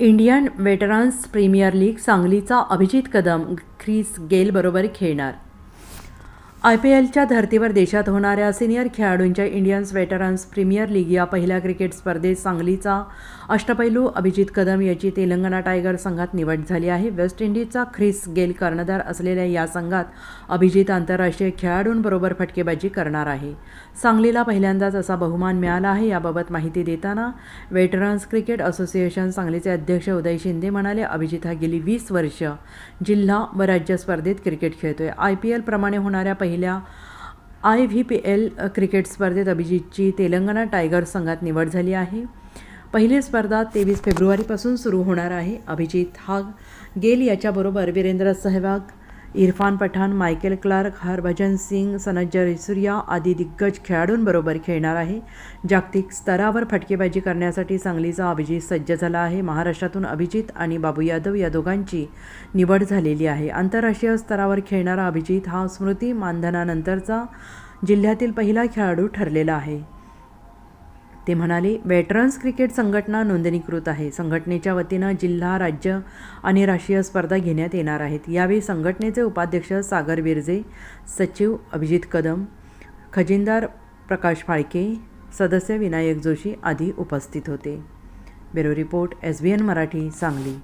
Indian veterans premier league सांगलीचा Abhijit Kadam Chris गेलबरोबर खेळणार. आय पी एलच्या धर्तीवर देशात होणाऱ्या सिनियर खेळाडूंच्या इंडियन्स वेटरन्स प्रीमियर लीग या पहिल्या क्रिकेट स्पर्धेत सांगलीचा अष्टपैलू अभिजित कदम याची तेलंगणा टायगर संघात निवड झाली आहे. वेस्ट इंडिजचा ख्रिस गेल कर्णधार असलेल्या या संघात अभिजित आंतरराष्ट्रीय खेळाडूंबरोबर फटकेबाजी करणार आहे. सांगलीला पहिल्यांदाच असा बहुमान मिळाला आहे. याबाबत माहिती देताना वेटरन्स क्रिकेट असोसिएशन सांगलीचे अध्यक्ष उदय शिंदे म्हणाले अभिजित हा गेली वीस वर्ष जिल्हा व राज्य स्पर्धेत क्रिकेट खेळतोय. आय पी एल प्रमाणे होणाऱ्या पहिल्या I V P L cricket स्पर्धेत अभिजितची तेलंगणा टायगर संघात निवड झाली आहे. पहिली स्पर्धा तेवीस फेब्रुवारीपासून सुरू होणार आहे. अभिजित हा गेल याच्याबरोबर वीरेंद्र सहवाग इरफान पठाण मायकेल क्लार्क हरभजन सिंग सनत रिसुरिया आदी दिग्गज खेळाडूंबरोबर खेळणार आहे. जागतिक स्तरावर फटकेबाजी करण्यासाठी सांगलीचा अभिजित सज्ज झाला आहे. महाराष्ट्रातून अभिजित आणि बाबू यादव या दोघांची निवड झालेली आहे. आंतरराष्ट्रीय स्तरावर खेळणारा अभिजित हा स्मृती मानधनानंतरचा जिल्ह्यातील पहिला खेळाडू ठरलेला आहे. ते म्हणाले वेटरन्स क्रिकेट संघटना नोंदणीकृत आहे. संघटनेच्या वतीनं जिल्हा राज्य आणि राष्ट्रीय स्पर्धा घेण्यात येणार आहेत. यावेळी संघटनेचे उपाध्यक्ष सागर विरजे सचिव अभिजित कदम खजिनदार प्रकाश फाळके सदस्य विनायक जोशी आदी उपस्थित होते. Bureau report S B N Marathi Sangli.